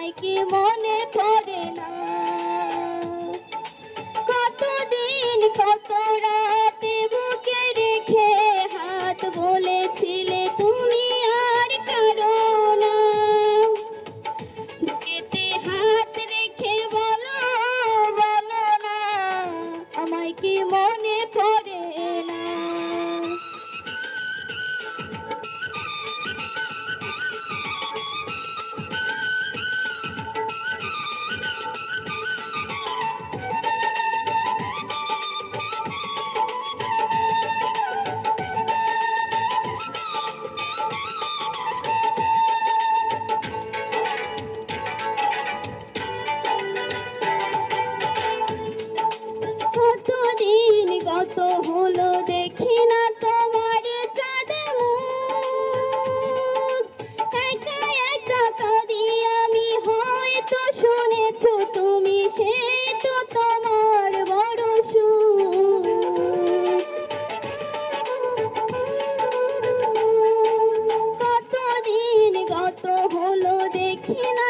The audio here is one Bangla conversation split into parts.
আমায় কি মনে পড়ে না। কতদিন কত রাতে কতদিন গত হলো দেখি না তোমার চাঁদ আমি, হয়তো শুনেছ তুমি, সে তো বড় গত হলো দেখি না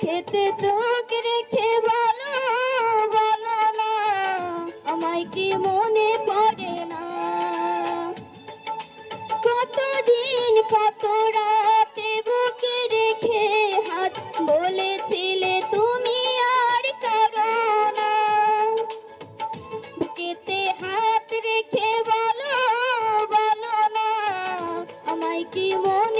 চোখেতে চোখ রেখে বলো বলো না, আমায় কি মনে পড়ে না? কতদিন, কত রাতে বুকে রেখে হাত বলেছিলে তুমি আর কারও না? বুকেতে হাত রেখে বলো বলো না, আমায় কি মনে